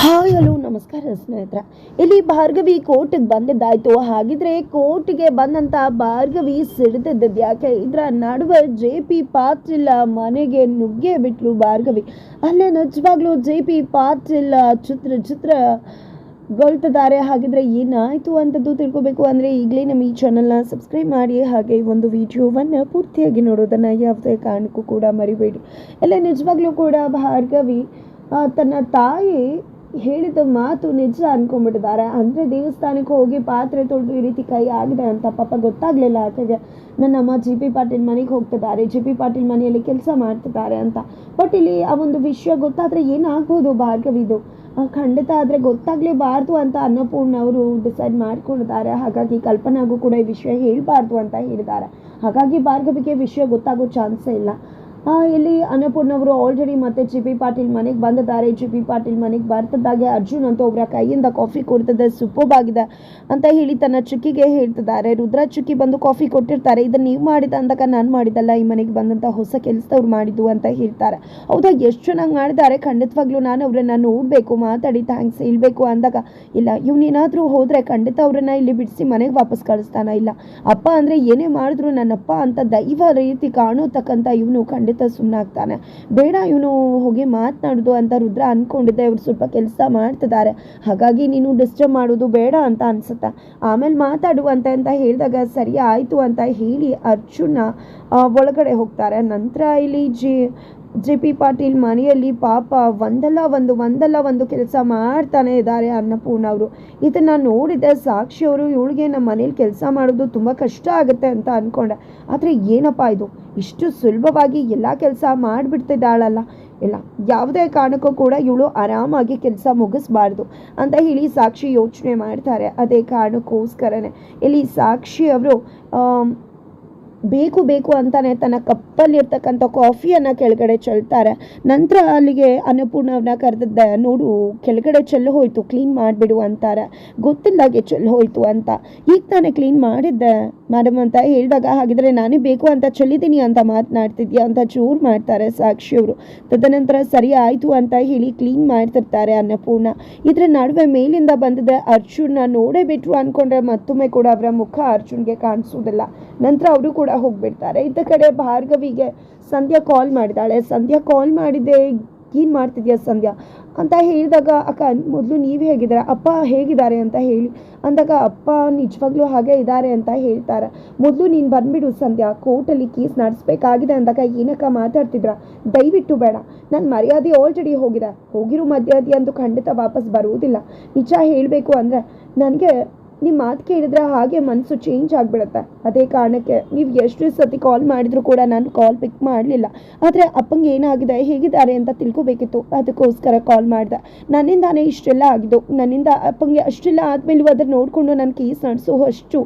Hi, hello, ನಮಸ್ಕಾರ ಸ್ನೇಹಿತರ. ಇಲ್ಲಿ ಭಾರ್ಗವಿ ಕೋರ್ಟಿಗೆ ಬಂದಿದ್ದಾಯ್ತು. ಹಾಗಿದ್ರೆ ಕೋರ್ಟ್ಗೆ ಬಂದಂತ ಭಾರ್ಗವಿ ಸಿಡಿದಿದ್ದದ್ದು ಯಾಕೆ? ಇದರ ನಡುವೆ ಜೆ ಪಿ ಪಾಟೀಲ್ ಮನೆಗೆ ನುಗ್ಗೆ ಬಿಟ್ಲು ಭಾರ್ಗವಿ. ಅಲ್ಲೇ ನಿಜವಾಗ್ಲೂ ಜೆ ಪಿ ಪಾಟೀಲ್ ಚಿತ್ರ ಚಿತ್ರ ಗೊಳ್ತಿದ್ದಾರೆ. ಹಾಗಿದ್ರೆ ಏನಾಯಿತು ಅಂತದ್ದು ತಿಳ್ಕೊಬೇಕು ಅಂದರೆ ಈಗಲೇ ನಮ್ಮ ಈ ಚಾನಲ್ನ ಸಬ್ಸ್ಕ್ರೈಬ್ ಮಾಡಿ. ಹಾಗೆ ಒಂದು ವಿಡಿಯೋವನ್ನು ಪೂರ್ತಿಯಾಗಿ ನೋಡೋದನ್ನು ಯಾವುದೇ ಕಾರಣಕ್ಕೂ ಕೂಡ ಮರಿಬೇಡಿ. ಎಲ್ಲ ನಿಜವಾಗ್ಲೂ ಕೂಡ ಭಾರ್ಗವಿ ತನ್ನ ತಾಯಿ ಹೇಳಿದ ಮಾತು ನಿಜ ಅನ್ಕೊಂಡ್ಬಿಟ್ಟಿದ್ದಾರೆ. ಅಂದರೆ ದೇವಸ್ಥಾನಕ್ಕೆ ಹೋಗಿ ಪಾತ್ರೆ ತೊಳೆದು ಈ ರೀತಿ ಕೈ ಆಗಿದೆ ಅಂತ ಪಾಪ ಗೊತ್ತಾಗಲಿಲ್ಲ. ಆಕೆಗೆ ನನ್ನಮ್ಮ ಜಿ ಪಿ ಪಾಟೀಲ್ ಮನೆಗೆ ಹೋಗ್ತಿದ್ದಾರೆ. ಜಿ ಪಿ ಪಾಟೀಲ್ ಮನೆಯಲ್ಲಿ ಕೆಲಸ ಮಾಡ್ತಿದ್ದಾರೆ ಅಂತ. ಬಟ್ ಇಲ್ಲಿ ಆ ಒಂದು ವಿಷಯ ಗೊತ್ತಾದರೆ ಏನಾಗ್ಬೋದು ಭಾರ್ಗವಿದು ಖಂಡಿತ ಆದರೆ ಗೊತ್ತಾಗಲೇಬಾರ್ದು ಅಂತ ಅನ್ನಪೂರ್ಣ ಅವರು ಡಿಸೈಡ್ ಮಾಡ್ಕೊಂಡಿದ್ದಾರೆ. ಹಾಗಾಗಿ ಕಲ್ಪನಾಗೂ ಕೂಡ ಈ ವಿಷಯ ಹೇಳಬಾರ್ದು ಅಂತ ಹೇಳಿದ್ದಾರೆ. ಹಾಗಾಗಿ ಭಾರ್ಗವಿಗೆ ವಿಷಯ ಗೊತ್ತಾಗೋ ಚಾನ್ಸೇ ಇಲ್ಲ. ಇಲ್ಲಿ ಅನ್ನಪೂರ್ಣ ಅವರು ಆಲ್ರೆಡಿ ಮತ್ತೆ ಜಿ ಪಿ ಪಾಟೀಲ್ ಮನೆಗೆ ಬಂದಿದ್ದಾರೆ. ಜಿ ಪಿ ಪಾಟೀಲ್ ಮನೆಗೆ ಬರ್ತದಾಗೆ ಅರ್ಜುನ್ ಅಂತ ಒಬ್ಬರ ಕೈಯಿಂದ ಕಾಫಿ ಕೊಡ್ತದೆ ಸೂಪರ್ ಆಗಿದೆ ಅಂತ ಹೇಳಿ ತನ್ನ ಚುಕ್ಕಿಗೆ ಹೇಳ್ತಿದ್ದಾರೆ. ರುದ್ರ ಚುಕ್ಕಿ ಬಂದು ಕಾಫಿ ಕೊಟ್ಟಿರ್ತಾರೆ. ಇದನ್ನ ನೀವು ಮಾಡಿದ ಅಂದಾಗ ನಾನು ಮಾಡಿದಲ್ಲ ಈ ಮನೆಗೆ ಬಂದಂಥ ಹೊಸ ಕೆಲಸದವ್ರು ಮಾಡಿದ್ದು ಅಂತ ಹೇಳ್ತಾರೆ. ಹೌದಾ, ಎಷ್ಟು ಚೆನ್ನಾಗಿ ಮಾಡಿದ್ದಾರೆ. ಖಂಡಿತವಾಗ್ಲೂ ನಾನು ಅವ್ರನ್ನ ನೋಡಬೇಕು, ಮಾತಾಡಿ ಥ್ಯಾಂಕ್ಸ್ ಹೇಳಬೇಕು ಅಂದಾಗ ಇಲ್ಲ ಇವನೇನಾದರೂ ಹೋದರೆ ಖಂಡಿತ ಅವ್ರನ್ನ ಇಲ್ಲಿ ಬಿಡಿಸಿ ಮನೆಗೆ ವಾಪಸ್ ಕಳಿಸ್ತಾನ ಇಲ್ಲ. ಅಪ್ಪ ಅಂದರೆ ಏನೇ ಮಾಡಿದ್ರು ನನ್ನಪ್ಪ ಅಂತ ದೈವ ರೀತಿ ಕಾಣೋತಕ್ಕಂಥ ಇವನು ಖಂಡಿತ ಸುಮ್ಮನಾಗ್ತಾನೆ ಬೇಡ, ಇವನು ಹೋಗಿ ಮಾತನಾಡೋದು ಅಂತ ರುದ್ರ ಅಂದ್ಕೊಂಡಿದ್ದೆ ಇವ್ರು ಸ್ವಲ್ಪ ಕೆಲಸ ಮಾಡ್ತಿದ್ದಾರೆ ಹಾಗಾಗಿ ನೀನು ಡಿಸ್ಟರ್ಬ್ ಮಾಡೋದು ಬೇಡ ಅಂತ ಅನ್ಸುತ್ತೆ. ಆಮೇಲೆ ಮಾತಾಡು ಅಂತ ಅಂತ ಹೇಳಿದಾಗ ಸರಿ ಆಯಿತು ಅಂತ ಹೇಳಿ ಅರ್ಜುನ ಒಳಗಡೆ ಹೋಗ್ತಾರೆ. ನಂತರ ಇಲ್ಲಿ ಜಿ ಜೆ ಪಿ ಪಾಟೀಲ್ ಮನೆಯಲ್ಲಿ ಪಾಪ ಒಂದಲ್ಲ ಒಂದು ಒಂದಲ್ಲ ಒಂದು ಕೆಲಸ ಮಾಡ್ತಾನೆ ಇದ್ದಾರೆ ಅನ್ನಪೂರ್ಣ ಅವರು. ಇದನ್ನು ನೋಡಿದ ಸಾಕ್ಷಿ ಅವರು, ಇವಳಿಗೆ ನಮ್ಮ ಮನೇಲಿ ಕೆಲಸ ಮಾಡೋದು ತುಂಬ ಕಷ್ಟ ಆಗುತ್ತೆ ಅಂತ ಅಂದ್ಕೊಂಡೆ ಆದರೆ ಏನಪ್ಪ ಇದು? ಇಷ್ಟು ಸುಲಭವಾಗಿ ಎಲ್ಲ ಕೆಲಸ ಮಾಡಿಬಿಡ್ತಿದ್ದಾಳಲ್ಲ. ಇಲ್ಲ, ಯಾವುದೇ ಕಾರಣಕ್ಕೂ ಕೂಡ ಇವಳು ಆರಾಮಾಗಿ ಕೆಲಸ ಮುಗಿಸ್ಬಾರ್ದು ಅಂತ ಹೇಳಿ ಸಾಕ್ಷಿ ಯೋಚನೆ ಮಾಡ್ತಾರೆ. ಅದೇ ಕಾರಣಕ್ಕೋಸ್ಕರನೇ. ಇಲ್ಲಿ ಸಾಕ್ಷಿ ಅವರು ಬೇಕು ಬೇಕು ಅಂತಾನೆ ತನ್ನ ಕಪ್ಪಲ್ಲಿರ್ತಕ್ಕಂಥ ಕಾಫಿಯನ್ನು ಕೆಳಗಡೆ ಚೆಲ್ತಾರೆ. ನಂತರ ಅಲ್ಲಿಗೆ ಅನ್ನಪೂರ್ಣ ಅವ್ರನ್ನ ಕರೆದಿದ್ದೆ, ನೋಡು, ಕೆಳಗಡೆ ಚೆಲ್ಲು ಹೋಯ್ತು ಕ್ಲೀನ್ ಮಾಡಿಬಿಡು ಅಂತಾರೆ. ಗೊತ್ತಿಲ್ದಾಗೆ ಚೆಲ್ಲು ಹೋಯ್ತು ಅಂತ. ಈಗ ತಾನೇ ಕ್ಲೀನ್ ಮಾಡಿದ್ದೆ. ಮೇಡಮ್ ಅಂತ ಹೇಳಿದಾಗ, ಹಾಗಿದ್ರೆ ನಾನೇ ಬೇಕು ಅಂತ ಚೆಲ್ಲಿದ್ದೀನಿ ಅಂತ ಮಾತನಾಡ್ತಿದ್ಯಾ ಅಂತ ಚೂರು ಮಾಡ್ತಾರೆ ಸಾಕ್ಷಿಯವರು ತದನಂತರ ಸರಿ ಆಯಿತು ಅಂತ ಹೇಳಿ ಕ್ಲೀನ್ ಮಾಡ್ತಿರ್ತಾರೆ ಅನ್ನಪೂರ್ಣ. ಇದರ ನಡುವೆ ಮೇಲಿಂದ ಬಂದಿದ್ದ ಅರ್ಜುನ್ನ ನೋಡೇ ಬಿಟ್ರು ಅನ್ಕೊಂಡ್ರೆ ಮತ್ತೊಮ್ಮೆ ಕೂಡ ಅವರ ಮುಖ ಅರ್ಜುನ್ಗೆ ಕಾಣಿಸೋದಿಲ್ಲ. ನಂತರ ಅವರು ಕೂಡ ಹೋಗ್ಬಿಡ್ತಾರೆ. ಇದ್ದ ಕಡೆ ಭಾರ್ಗವಿಗೆ ಸಂಧ್ಯಾ ಕಾಲ್ ಮಾಡಿದಾಳೆ ಸಂಧ್ಯಾ ಕಾಲ್ ಮಾಡಿದ್ದೆ ಏನು ಮಾಡ್ತಿದ್ಯಾ ಸಂಧ್ಯಾ? ಅಂತ ಹೇಳಿದಾಗ, ಅಕ್ಕ, ಮೊದಲು ನೀವು ಹೇಗಿದ್ದಾರೆ? ಅಪ್ಪ ಹೇಗಿದ್ದಾರೆ? ಅಂತ ಹೇಳಿ, ಅಂದಾಗ, ಅಪ್ಪ ನಿಜವಾಗ್ಲೂ ಹಾಗೆ ಇದ್ದಾರೆ ಅಂತ ಹೇಳ್ತಾರೆ. ಮೊದಲು ನೀನು ಬಂದುಬಿಡು ಸಂಧ್ಯಾ, ಕೋರ್ಟಲ್ಲಿ ಕೇಸ್ ನಡೆಸ್ಬೇಕಾಗಿದೆ ಅಂದಾಗ ಏನಕ್ಕ ಮಾತಾಡ್ತಿದ್ರ? ದಯವಿಟ್ಟು ಬೇಡ. ನನ್ನ ಮರ್ಯಾದೆ ಆಲ್ರೆಡಿ ಹೋಗಿದೆ. ಹೋಗಿರೋ ಮರ್ಯಾದೆ ಅಂತೂ ಖಂಡಿತ ವಾಪಸ್ ಬರುವುದಿಲ್ಲ. ನಿಜ ಹೇಳಬೇಕು ಅಂದರೆ, ನನಗೆ ನಿಮ್ಮ ಮಾತು ಕೇಳಿದ್ರೆ ಹಾಗೆ ಮನಸ್ಸು ಚೇಂಜ್ ಆಗಿಬಿಡುತ್ತೆ. ಅದೇ ಕಾರಣಕ್ಕೆ ನೀವು ಎಷ್ಟು ಸತಿ ಕಾಲ್ ಮಾಡಿದರೂ ಕೂಡ ನಾನು ಕಾಲ್ ಪಿಕ್ ಮಾಡಲಿಲ್ಲ. ಆದರೆ ಅಪ್ಪಂಗೆ ಏನಾಗಿದೆ, ಹೇಗಿದ್ದಾರೆ ಅಂತ ತಿಳ್ಕೊಬೇಕಿತ್ತು. ಅದಕ್ಕೋಸ್ಕರ ಕಾಲ್ ಮಾಡಿದೆ. ನನ್ನಿಂದಾನೇ ಇಷ್ಟೆಲ್ಲ ಆಗಿದ್ದು. ನನ್ನಿಂದ ಅಪ್ಪಂಗೆ ಅಷ್ಟೆಲ್ಲ ಆದಮೇಲೂ ಅದನ್ನು ನೋಡಿಕೊಂಡು ನಾನು ಕೇಸ್ ನಡೆಸೋ ಅಷ್ಟು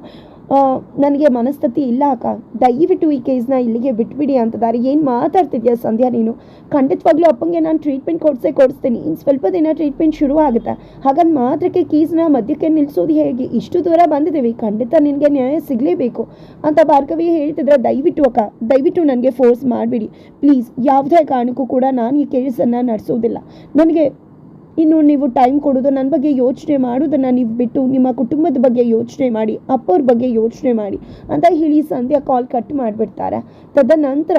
ನನಗೆ ಮನಸ್ಥಿತಿ ಇಲ್ಲ ಅಕ್ಕ. ದಯವಿಟ್ಟು ಈ ಕೇಸ್ನ ಇಲ್ಲಿಗೆ ಬಿಟ್ಬಿಡಿ ಅಂತದಾರೆ ಏನು ಮಾತಾಡ್ತಿದ್ಯಾ ಸಂಧ್ಯಾ ನೀನು? ಖಂಡಿತವಾಗ್ಲೂ ಅಪ್ಪಂಗೆ ನಾನು ಟ್ರೀಟ್ಮೆಂಟ್ ಕೊಡಿಸೇ ಕೊಡಿಸ್ತೀನಿ. ಇನ್ನು ಸ್ವಲ್ಪ ದಿನ ಟ್ರೀಟ್ಮೆಂಟ್ ಶುರು ಆಗುತ್ತೆ ಹಾಗಂತ ಮಾತ್ರಕ್ಕೆ ಕೇಸ್ನ ಮಧ್ಯಕ್ಕೆ ನಿಲ್ಲಿಸೋದು ಹೇಗೆ? ಇಷ್ಟು ದೂರ ಬಂದಿದ್ದೀವಿ. ಖಂಡಿತ ನಿನಗೆ ನ್ಯಾಯ ಸಿಗಲೇಬೇಕು ಅಂತ ಭಾರ್ಗವಿ ಹೇಳ್ತಿದ್ರೆ ದಯವಿಟ್ಟು ಅಕ್ಕ. ದಯವಿಟ್ಟು ನನಗೆ ಫೋರ್ಸ್ ಮಾಡಿಬಿಡಿ. ಪ್ಲೀಸ್ ಯಾವುದೇ ಕಾರಣಕ್ಕೂ ಕೂಡ ನಾನು ಈ ಕೇಸನ್ನು ನಡೆಸೋದಿಲ್ಲ. ನನಗೆ ಇನ್ನು ನೀವು ಟೈಮ್ ಕೊಡೋದು ನನ್ನ ಬಗ್ಗೆ ಯೋಚನೆ ಮಾಡೋದನ್ನು ನೀವು ಬಿಟ್ಟು ನಿಮ್ಮ ಕುಟುಂಬದ ಬಗ್ಗೆ ಯೋಚನೆ ಮಾಡಿ, ಅಪ್ಪವ್ರ ಬಗ್ಗೆ ಯೋಚನೆ ಮಾಡಿ ಅಂತ ಹೇಳಿ ಸಂಧ್ಯಾ ಕಾಲ್ ಕಟ್ ಮಾಡಿಬಿಡ್ತಾರೆ. ತದನಂತರ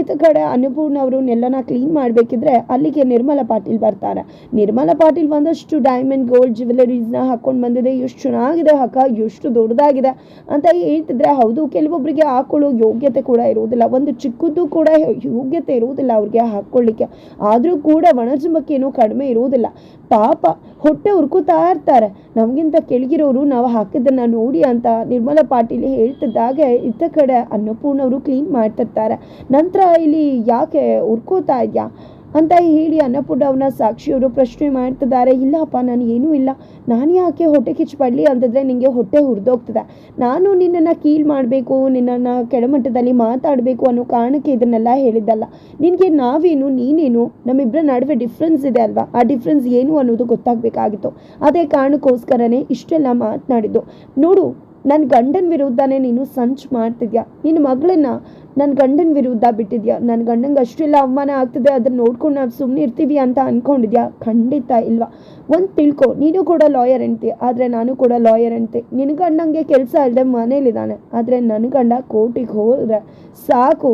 ಇತ್ತ ಕಡೆ ಅನ್ನಪೂರ್ಣ ಅವರು ನೆಲ್ಲನ ಕ್ಲೀನ್ ಮಾಡಬೇಕಿದ್ರೆ ಅಲ್ಲಿಗೆ ನಿರ್ಮಲಾ ಪಾಟೀಲ್ ಬರ್ತಾರೆ. ನಿರ್ಮಲಾ ಪಾಟೀಲ್ ಒಂದಷ್ಟು ಡೈಮಂಡ್ ಗೋಲ್ಡ್ ಜ್ಯುವೆಲರೀಸ್ನ ಹಾಕೊಂಡು ಬಂದಿದೆ. ಎಷ್ಟು ಚೆನ್ನಾಗಿದೆ ಹಕ್ಕ ಎಷ್ಟು ದೊಡ್ಡದಾಗಿದೆ ಅಂತ ಹೇಳ್ತಿದ್ರೆ ಹೌದು ಕೆಲವೊಬ್ಬರಿಗೆ ಹಾಕೊಳ್ಳೋ ಯೋಗ್ಯತೆ ಕೂಡ ಇರುವುದಿಲ್ಲ. ಒಂದು ಚಿಕ್ಕದ್ದು ಕೂಡ ಯೋಗ್ಯತೆ ಇರುವುದಿಲ್ಲ ಅವ್ರಿಗೆ ಹಾಕೊಳ್ಳಿಕ್ಕೆ. ಆದರೂ ಕೂಡ ಒಣಜುಂಬಕ್ಕೆ ಏನೂ ಕಡಿಮೆ ಇರುವುದಿಲ್ಲ. ಪಾಪ ಹೊಟ್ಟೆ ಹುರ್ಕುತ್ತಾ ಇರ್ತಾರೆ. ನಮಗಿಂತ ಕೆಳಗಿರೋರು ನಾವು ಹಾಕಿದ್ದನ್ನು ನೋಡಿ ಅಂತ ನಿರ್ಮಲಾ ಪಾಟೀಲ್ ಹೇಳ್ತಿದ್ದಾಗೆ ಇತ್ತ ಕಡೆ ಅನ್ನಪೂರ್ಣವರು ಕ್ಲೀನ್ ಮಾಡ್ತಿರ್ತಾರೆ. ನಂತರ ಇಲ್ಲಿ ಯಾಕೆ ಉರ್ಕೋತಾ ಇದೆಯಾ? ಅಂತ ಹೇಳಿ ಅನ್ನಪೂರ್ಣ ಅವನ ಸಾಕ್ಷಿಯವರು ಪ್ರಶ್ನೆ ಮಾಡ್ತಿದ್ದಾರೆ. ಇಲ್ಲಪ್ಪ, ನಾನು ಏನೂ ಇಲ್ಲ. ನಾನು ಯಾಕೆ ಹೊಟ್ಟೆ ಕಿಚ್ಚಬಡ್ಲಿ ಅಂತಂದರೆ ನಿಮಗೆ ಹೊಟ್ಟೆ ಹುರಿದೋಗ್ತದೆ. ನಾನು ನಿನ್ನನ್ನು ಕೀಲ್ ಮಾಡಬೇಕು, ನಿನ್ನನ್ನು ಕೆಳಮಟ್ಟದಲ್ಲಿ ಮಾತಾಡಬೇಕು ಅನ್ನೋ ಕಾರಣಕ್ಕೆ ಇದನ್ನೆಲ್ಲ ಹೇಳಿದ್ದಲ್ಲ. ನಿನಗೆ ನಾವೇನು, ನೀನೇನು? ನಮ್ಮಿಬ್ಬರ ನಡುವೆ ಡಿಫ್ರೆನ್ಸ್ ಇದೆ ಅಲ್ವಾ? ಆ ಡಿಫ್ರೆನ್ಸ್ ಏನು ಅನ್ನೋದು ಗೊತ್ತಾಗಬೇಕಾಗಿತ್ತು. ಅದೇ ಕಾರಣಕ್ಕೋಸ್ಕರನೇ ಇಷ್ಟೆಲ್ಲ ಮಾತನಾಡಿದ್ದು. ನೋಡು ನನ್ನ ಗಂಡನ ವಿರುದ್ಧನೇ ನೀನು ಸಂಚು ಮಾಡ್ತಿದ್ಯಾ? ನಿನ್ನ ಮಗಳನ್ನ ನನ್ನ ಗಂಡನ ವಿರುದ್ಧ ಬಿಟ್ಟಿದ್ಯಾ? ನನ್ನ ಗಂಡಂಗೆ ಅಷ್ಟೆಲ್ಲ ಅವಮಾನ ಆಗ್ತದೆ ಅದನ್ನ ನೋಡ್ಕೊಂಡು ನಾವು ಸುಮ್ಮನೆ ಇರ್ತೀವಿ ಅಂತ ಅಂದ್ಕೊಂಡಿದ್ಯಾ ಖಂಡಿತ ಇಲ್ವಾ? ಒಂದು ತಿಳ್ಕೊ, ನೀನು ಕೂಡ ಲಾಯರ್ ಅಂತೆ ಆದರೆ ನಾನು ಕೂಡ ಲಾಯರ್ ಅಂತೆ ನಿನ್ನ ಗಂಡಂಗೆ ಕೆಲಸ ಇಲ್ಲದೆ ಮನೇಲಿದ್ದಾನೆ, ಆದರೆ ನನ್ನ ಗಂಡ ಕೋರ್ಟಿಗೆ ಹೋದ್ರೆ ಸಾಕು.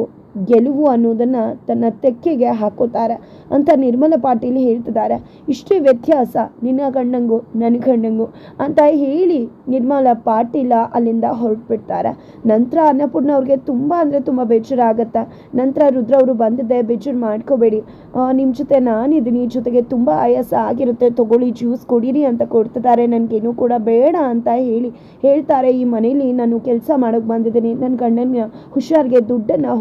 ಗೆಲುವು ಅನ್ನೋದನ್ನು ತನ್ನ ತೆಕ್ಕೆಗೆ ಹಾಕೋತಾರೆ ಅಂತ ನಿರ್ಮಲ ಪಾಟೀಲ್ ಹೇಳ್ತಿದ್ದಾರೆ. ಇಷ್ಟೇ ವ್ಯತ್ಯಾಸ, ನಿನ್ನ ಗಣ್ಣಂಗು ನನ್ನ ಕಣ್ಣಂಗು ಅಂತ ಹೇಳಿ ನಿರ್ಮಲ ಪಾಟೀಲ ಅಲ್ಲಿಂದ ಹೊರಟ್ಬಿಡ್ತಾರೆ. ನಂತರ ಅನ್ನಪೂರ್ಣ ಅವ್ರಿಗೆ ತುಂಬ ಅಂದರೆ ತುಂಬ ಬೇಜಾರಾಗತ್ತೆ. ನಂತರ ರುದ್ರ ಅವರು ಬಂದಿದ್ದೆ, ಬೇಜಾರು ಮಾಡ್ಕೋಬೇಡಿ. ನಿಮ್ಮ ಜೊತೆ ನಾನಿದ್ದೀನಿ, ಜೊತೆಗೆ ತುಂಬ ಆಯಾಸ ಆಗಿರುತ್ತೆ, ತಗೊಳ್ಳಿ ಜ್ಯೂಸ್ ಕೊಡಿರಿ ಅಂತ ಕೊಡ್ತಿದ್ದಾರೆ. ನನಗೇನು ಕೂಡ ಬೇಡ ಅಂತ ಹೇಳಿ ಹೇಳ್ತಾರೆ. ಈ ಮನೇಲಿ ನಾನು ಕೆಲಸ ಮಾಡೋಕ್ಕೆ ಬಂದಿದ್ದೀನಿ. ನನ್ನ ಗಂಡನ ಹುಷಾರಿಗೆ ದುಡ್ಡನ್ನು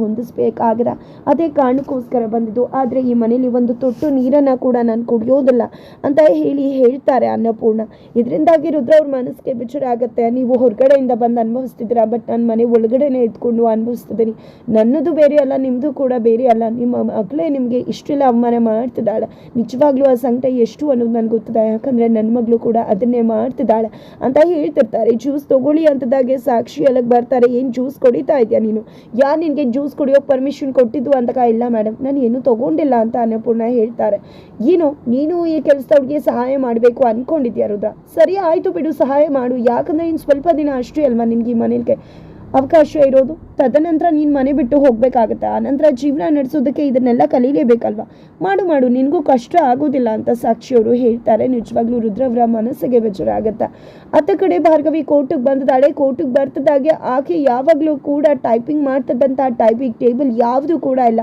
ಹೊಂದಿಸ್ಬೇಕಾಗಿದೆ ಅದೇ ಕಾರಣಕ್ಕೋಸ್ಕರ ಬಂದಿದ್ದು. ಆದರೆ ಈ ಮನೇಲಿ ಒಂದು ತೊಟ್ಟು ನೀರನ್ನು ಕೂಡ ನಾನು ಕುಡಿಯೋದಿಲ್ಲ ಅಂತ ಹೇಳಿ ಹೇಳ್ತಾರೆ ಅನ್ನಪೂರ್ಣ. ಇದರಿಂದಾಗಿ ರುದ್ರ ಅವ್ರ ಮನಸ್ಸಿಗೆ ಬಿಚ್ಚರ ಆಗುತ್ತೆ. ನೀವು ಹೊರಗಡೆಯಿಂದ ಬಂದು ಅನುಭವಿಸ್ತಿದ್ದೀರಾ? ಬಟ್ ನನ್ನ ಮನೆ ಒಳಗಡೆನೆ ಇದ್ಕೊಂಡು ಅನುಭವಿಸ್ತಿದ್ದೀನಿ. ನನ್ನದು ಬೇರೆ ಅಲ್ಲ ನಿಮ್ಮದು ಕೂಡ ಬೇರೆ ಅಲ್ಲ. ನಿಮ್ಮ ಮಗಳೇ ನಿಮಗೆ ಇಷ್ಟೆಲ್ಲ ಅವಮಾನ ಮಾಡ್ತಿದ್ದಾಳೆ. ನಿಜವಾಗ್ಲೂ ಆ ಸಂಕಟ ಎಷ್ಟು ಅನ್ನೋದು ನನಗೆ ಗೊತ್ತಿದೆ ಯಾಕಂದರೆ ನನ್ನ ಮಗಳು ಕೂಡ ಅದನ್ನೇ ಮಾಡ್ತಿದ್ದಾಳೆ ಅಂತ ಹೇಳ್ತಿರ್ತಾರೆ. ಜ್ಯೂಸ್ ತೊಗೊಳ್ಳಿ ಅಂತದಾಗೆ ಸಾಕ್ಷಿ ಅಲ್ಲಿಗೆ ಬರ್ತಾರೆ. ಏನು ಜ್ಯೂಸ್ ಕುಡಿತಾ ಇದೆಯಾ ನೀನು? ಯಾರು ನಿನಗೆ ಜ್ಯೂಸ್ ಕುಡಿಯೋಕೆ ಪರ್ಮಿಷನ್ ಕೊಟ್ಟಿದ್ದು ಅಂತಕ ಇಲ್ಲ ಮೇಡಮ್ ನಾನು ಏನು ತಗೊಂಡಿಲ್ಲ ಅಂತ ಅನ್ನಪೂರ್ಣ ಹೇಳ್ತಾರೆ. ಏನು, ನೀನು ಈ ಕೆಲಸದವ್ರಿಗೆ ಸಹಾಯ ಮಾಡಬೇಕು ಅನ್ಕೊಂಡಿದ್ಯಾ ರುದ್ರ? ಸರಿ ಆಯಿತು ಬಿಡು, ಸಹಾಯ ಮಾಡು. ಯಾಕಂದ್ರೆ ಇನ್ನು ಸ್ವಲ್ಪ ದಿನ ಅಷ್ಟೇ ಅಲ್ವಾ ನಿನಗೆ ಈ ಮನೇಲಿ ಅವಕಾಶ ಇರೋದು. ತದನಂತರ ನೀನು ಮನೆ ಬಿಟ್ಟು ಹೋಗಬೇಕಾಗತ್ತೆ. ಆನಂತರ ಜೀವನ ನಡೆಸೋದಕ್ಕೆ ಇದನ್ನೆಲ್ಲ ಕಲೀಲೇಬೇಕಲ್ವಾ? ಮಾಡು ಮಾಡು. ನಿನಗೂ ಕಷ್ಟ ಆಗೋದಿಲ್ಲ ಅಂತ ಸಾಕ್ಷಿಯವರು ಹೇಳ್ತಾರೆ. ನಿಜವಾಗ್ಲೂ ರುದ್ರವ್ರ ಮನಸ್ಸಿಗೆ ಬೇಜಾರಾಗತ್ತೆ. ಅತ್ತ ಕಡೆ ಭಾರ್ಗವಿ ಕೋರ್ಟಿಗೆ ಬಂದಿದ್ದಾಳೆ ಕೋರ್ಟಿಗೆ ಬರ್ತದಾಗೆ ಆಕೆ ಯಾವಾಗಲೂ ಕೂಡ ಟೈಪಿಂಗ್ ಮಾಡ್ತದಂಥ ಟೈಪಿಂಗ್ ಟೇಬಲ್ ಯಾವುದು ಕೂಡ ಇಲ್ಲ.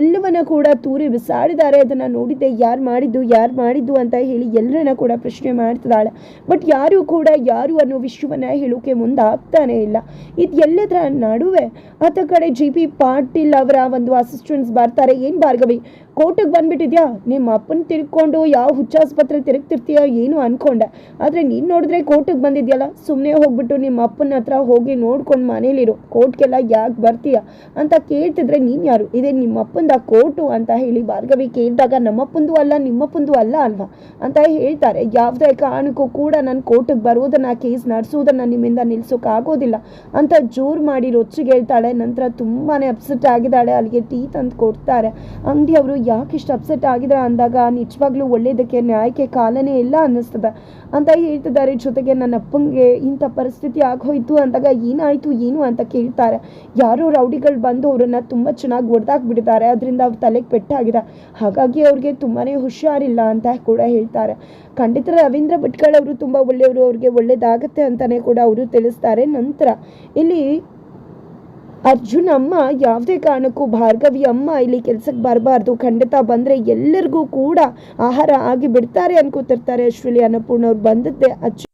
ಎಲ್ಲವನ್ನ ಕೂಡ ತೂರಿ ಬಿಸಾಡಿದ್ದಾರೆ ಅದನ್ನು ನೋಡಿದ್ದೆ. ಯಾರು ಮಾಡಿದ್ದು ಯಾರು ಮಾಡಿದ್ದು ಅಂತ ಹೇಳಿ ಎಲ್ಲರನ್ನ ಕೂಡ ಪ್ರಶ್ನೆ ಮಾಡ್ತಿದ್ದಾಳೆ. ಬಟ್ ಯಾರು ಕೂಡ ಯಾರು ಅನ್ನೋ ವಿಷಯವನ್ನ ಹೇಳೋಕೆ ಮುಂದಾಗ್ತಾನೆ ಇಲ್ಲ. ಇದು ಎಲ್ಲದರ ನಡುವೆ ಆತ ಕಡೆ ಜಿ ಪಾಟೀಲ್ ಅವರ ಒಂದು ಅಸಿಸ್ಟೆಂಟ್ಸ್ ಬರ್ತಾರೆ. ಏನು ಭಾರ್ಗವಿ? ಕೋರ್ಟಿಗೆ ಬಂದ್ಬಿಟ್ಟಿದ್ಯಾ? ನಿಮ್ಮ ಅಪ್ಪನ ತಿರ್ಕೊಂಡು ಯಾವ ಹುಚ್ಚಾಸ್ಪತ್ರೆ ತಿರುಗ್ತಿರ್ತೀಯ ಏನು ಅನ್ಕೊಂಡೆ. ಆದರೆ ನೀನು ನೋಡಿದ್ರೆ ಕೋರ್ಟಿಗೆ ಬಂದಿದ್ಯಲ್ಲ? ಸುಮ್ಮನೆ ಹೋಗ್ಬಿಟ್ಟು ನಿಮ್ಮ ಅಪ್ಪನ ಹತ್ರ ಹೋಗಿ ನೋಡ್ಕೊಂಡು ಮನೇಲಿರು. ಕೋರ್ಟ್ಗೆಲ್ಲ ಯಾಕೆ ಬರ್ತೀಯ? ಅಂತ ಕೇಳ್ತಿದ್ರೆ ನೀನು ಯಾರು? ಇದೇ ನಿಮ್ಮ ಅಪ್ಪಂದ ಕೋರ್ಟು ಅಂತ ಹೇಳಿ ಭಾರ್ಗವಿ ಕೇಳಿದಾಗ ನಮ್ಮಪ್ಪಂದು ಅಲ್ಲ, ನಿಮ್ಮಪ್ಪಂದು ಅಲ್ಲ ಅಲ್ವಾ? ಅಂತ ಹೇಳ್ತಾರೆ. ಯಾವುದೇ ಕಾರಣಕ್ಕೂ ಕೂಡ ನಾನು ಕೋರ್ಟಿಗೆ ಬರೋದನ್ನ, ಕೇಸ್ ನಡೆಸೋದನ್ನ ನಿಮ್ಮಿಂದ ನಿಲ್ಸೋಕ್ಕಾಗೋದಿಲ್ಲ ಅಂತ ಜೋರು ಮಾಡಿ ರೊಚ್ಚಿಗೆ ಹೇಳ್ತಾಳೆ ನಂತರ ತುಂಬಾ ಅಪ್ಸೆಟ್ ಆಗಿದ್ದಾಳೆ. ಅಲ್ಲಿಗೆ ಟೀ ತಂದು ಕೊಡ್ತಾರೆ. ಅಂಗಡಿಯವರು ಯಾಕೆ ಇಷ್ಟು ಅಪ್ಸೆಟ್ ಆಗಿದ್ರ ಅಂದಾಗ ನಿಜವಾಗ್ಲೂ ಒಳ್ಳೇದಕ್ಕೆ ನ್ಯಾಯಕ್ಕೆ ಕಾಲನೇ ಇಲ್ಲ ಅನ್ನಿಸ್ತದೆ. ಅಂತ ಹೇಳ್ತಿದ್ದಾರೆ. ಜೊತೆಗೆ ನನ್ನ ಅಪ್ಪಂಗೆ ಇಂಥ ಪರಿಸ್ಥಿತಿ ಆಗೋಯ್ತು ಅಂದಾಗ ಏನಾಯಿತು, ಏನು ಅಂತ ಕೇಳ್ತಾರೆ. ಯಾರೋ ರೌಡಿಗಳು ಬಂದು ಅವರನ್ನು ತುಂಬ ಚೆನ್ನಾಗಿ ಬಿಡ್ತಾರೆ ಅದರಿಂದ ಅವ್ರ ತಲೆಗೆ ಪೆಟ್ಟಾಗಿದೆ ಹಾಗಾಗಿ ಅವ್ರಿಗೆ ತುಂಬಾ ಹುಷಾರಿಲ್ಲ ಅಂತ ಕೂಡ ಹೇಳ್ತಾರೆ. ಖಂಡಿತ ರವೀಂದ್ರ ಭಟ್ಕಳ್ ಅವರು ತುಂಬ ಒಳ್ಳೆಯವರು. ಅವ್ರಿಗೆ ಒಳ್ಳೇದಾಗತ್ತೆ ಅಂತಲೇ ಕೂಡ ಅವರು ತಿಳಿಸ್ತಾರೆ. ನಂತರ ಇಲ್ಲಿ ಅರ್ಜುನ್ ಅಮ್ಮ ಯಾವುದೇ ಕಾರಣಕ್ಕೂ ಭಾರ್ಗವಿ ಅಮ್ಮ ಇಲ್ಲಿ ಕೆಲಸಕ್ಕೆ ಬರಬಾರ್ದು. ಖಂಡಿತ ಬಂದರೆ ಎಲ್ಲರಿಗೂ ಕೂಡ ಆಹಾರ ಆಗಿ ಬಿಡ್ತಾರೆ ಅನ್ಕೋತಿರ್ತಾರೆ ಅಶ್ವಿಲಿ ಅನ್ನಪೂರ್ಣ ಅವ್ರು ಬಂದದ್ದೇ ಅಚ್ಚು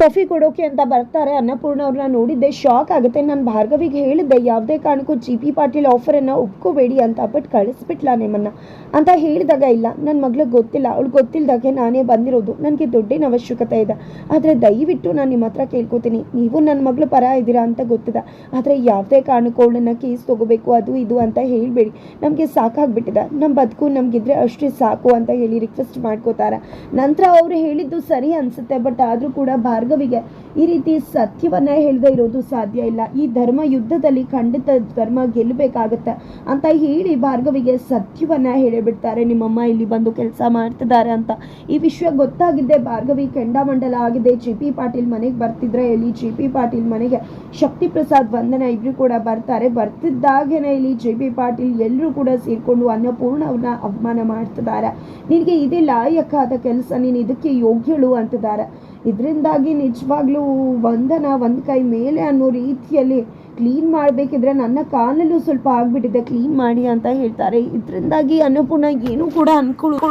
ಕಾಫಿ ಕೊಡೋಕೆ ಅಂತ ಬರ್ತಾರೆ. ಅನ್ನಪೂರ್ಣ ಅವ್ರನ್ನ ನೋಡಿದ್ದೆ. ಶಾಕ್ ಆಗುತ್ತೆ. ನಾನು ಭಾರ್ಗವಿಗೆ ಹೇಳಿದ್ದೆ, ಯಾವುದೇ ಕಾರಣಕ್ಕೂ ಜಿ ಪಿ ಪಾಟೀಲ್ ಆಫರನ್ನು ಒಪ್ಕೋಬೇಡಿ ಅಂತ, ಬಟ್ ಕಳಿಸ್ಬಿಟ್ಲ ನಿಮ್ಮನ್ನು? ಅಂತ ಹೇಳಿದಾಗ, ಇಲ್ಲ ನನ್ನ ಮಗಳಿಗೆ ಗೊತ್ತಿಲ್ಲ. ಅವಳು ಗೊತ್ತಿಲ್ಲದಾಗೆ ನಾನೇ ಬಂದಿರೋದು. ನನಗೆ ದುಡ್ಡಿನ ಅವಶ್ಯಕತೆ ಇದೆ. ಆದರೆ ದಯವಿಟ್ಟು ನಾನು ನಿಮ್ಮ ಹತ್ರ ಕೇಳ್ಕೊತೀನಿ. ನೀವು ನನ್ನ ಮಗಳು ಪರ ಇದ್ದೀರಾ ಅಂತ ಗೊತ್ತಿದೆ. ಆದರೆ ಯಾವುದೇ ಕಾರಣಕ್ಕೂ ಅವಳನ್ನು ಕೇಸ್ ತೊಗೋಬೇಕು, ಅದು ಇದು ಅಂತ ಹೇಳಬೇಡಿ. ನಮಗೆ ಸಾಕಾಗ್ಬಿಟ್ಟಿದೆ. ನಮ್ಮ ಬದುಕು ನಮಗಿದ್ರೆ ಅಷ್ಟೇ ಸಾಕು ಅಂತ ಹೇಳಿ ರಿಕ್ವೆಸ್ಟ್ ಮಾಡ್ಕೋತಾರೆ. ನಂತರ ಅವರು ಹೇಳಿದ್ದು ಸರಿ ಅನಿಸುತ್ತೆ. ಬಟ್ ಆದರೂ ಕೂಡ ಭಾರ್ಗವಿಗೆ ಈ ರೀತಿ ಸತ್ಯವನ್ನ ಹೇಳದೆ ಇರೋದು ಸಾಧ್ಯ ಇಲ್ಲ. ಈ ಧರ್ಮ ಯುದ್ಧದಲ್ಲಿ ಖಂಡಿತ ಧರ್ಮ ಗೆಲ್ಲಬೇಕಾಗತ್ತೆ ಅಂತ ಹೇಳಿ ಭಾರ್ಗವಿಗೆ ಸತ್ಯವನ್ನ ಹೇಳಿಬಿಡ್ತಾರೆ. ನಿಮ್ಮಮ್ಮ ಇಲ್ಲಿ ಬಂದು ಕೆಲಸ ಮಾಡ್ತಿದ್ದಾರೆ ಅಂತ. ಈ ವಿಷಯ ಗೊತ್ತಾಗಿದ್ದೆ ಭಾರ್ಗವಿ ಕೆಂಡಾಮಂಡಲ ಆಗಿದೆ. ಜಿ ಪಿ ಪಾಟೀಲ್ ಮನೆಗೆ ಬರ್ತಿದ್ರೆ ಇಲ್ಲಿ ಜಿ ಪಿ ಪಾಟೀಲ್ ಮನೆಗೆ ಶಕ್ತಿ ಪ್ರಸಾದ್ ವಂದನ ಇಬ್ರು ಕೂಡ ಬರ್ತಾರೆ. ಬರ್ತಿದ್ದಾಗೇನೆ ಇಲ್ಲಿ ಜಿ ಪಿ ಪಾಟೀಲ್ ಎಲ್ಲರೂ ಕೂಡ ಸೇರಿಕೊಂಡು ಅನ್ನಪೂರ್ಣ ಅವ್ರನ್ನ ಅವಮಾನ ಮಾಡ್ತಿದ್ದಾರೆ. ನಿನಗೆ ಇದೇ ಲಾಯಕ್ಕಾದ ಕೆಲಸ, ನೀನು ಇದಕ್ಕೆ ಯೋಗ್ಯಳು ಅಂತಿದ್ದಾರೆ. ಇದರಿಂದಾಗಿ ನಿಜವಾಗ್ಲೂ ಒಂದನ ಒಂದು ಕೈ ಮೇಲೆ ಅನ್ನೋ ರೀತಿಯಲ್ಲಿ ಕ್ಲೀನ್ ಮಾಡಬೇಕಿದ್ರೆ ನನ್ನ ಕಾಲಲ್ಲೂ ಸ್ವಲ್ಪ ಆಗ್ಬಿಟ್ಟಿದೆ. ಕ್ಲೀನ್ ಮಾಡಿ ಅಂತ ಹೇಳ್ತಾರೆ. ಇದರಿಂದಾಗಿ ಅನ್ನಪೂರ್ಣ ಏನು ಕೂಡ ಅನ್ಕೊಳ್ಳೋ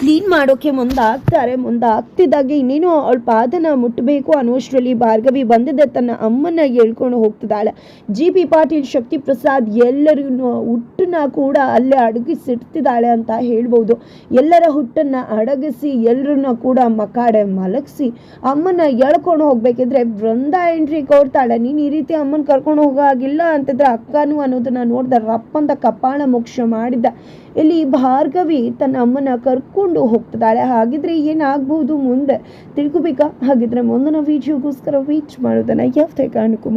ಕ್ಲೀನ್ ಮಾಡೋಕೆ ಮುಂದಾಗ್ತಾರೆ, ಮುಂದಾಗ್ತಿದ್ದಾಗೆ ಇನ್ನೇನು ಅವಳ ಪಾದನ ಮುಟ್ಟಬೇಕು ಅನ್ನುವಷ್ಟರಲ್ಲಿ ಭಾರ್ಗವಿ ಬಂದಿದ್ದ ತನ್ನ ಅಮ್ಮನ ಹೇಳ್ಕೊಂಡು ಹೋಗ್ತಿದ್ದಾಳೆ. ಜಿ ಪಿ ಪಾಟೀಲ್ ಶಕ್ತಿ ಪ್ರಸಾದ್ ಎಲ್ಲರೂ ಹುಟ್ಟನ್ನ ಕೂಡ ಅಲ್ಲೇ ಅಡಗಿಸಿಡ್ತಿದ್ದಾಳೆ ಅಂತ ಹೇಳ್ಬೋದು. ಎಲ್ಲರ ಹುಟ್ಟನ್ನ ಅಡಗಿಸಿ ಎಲ್ಲರನ್ನ ಕೂಡ ಮಕಾಡೆ ಮಲಗಿಸಿ ಅಮ್ಮನ ಎಳ್ಕೊಂಡು ಹೋಗ್ಬೇಕಿದ್ರೆ ವೃಂದ ಎಂಟ್ರಿ ಕೋರ್ತಾಳೆ ನೀನು ಈ ರೀತಿ ಅಮ್ಮನ ಕರ್ಕೊಂಡು ಹೋಗಾಗಿಲ್ಲ ಅಂತಿದ್ರೆ ಅಕ್ಕನು ಅನ್ನೋದನ್ನ ನೋಡ್ದ ರಪ್ಪಂತ ಕಪಾಳ ಮೋಕ್ಷ ಮಾಡಿದ್ದ. ಇಲ್ಲಿ ಭಾರ್ಗವಿ ತನ್ನ ಅಮ್ಮನ ಕರ್ಕೊಂಡು ಹೋಗ್ತಿದ್ದಾಳೆ. ಹಾಗಿದ್ರೆ ಏನಾಗ್ಬಹುದು ಮುಂದೆ ತಿಳ್ಕೊಬೇಕಾ? ಹಾಗಿದ್ರೆ ಮುಂದಿನ ವಿಡಿಯೋಗೋಸ್ಕರ ವೀಚ್ ಮಾಡೋದನ್ನ ಯಾವುದೇ ಕಾರಣಕ್ಕೂ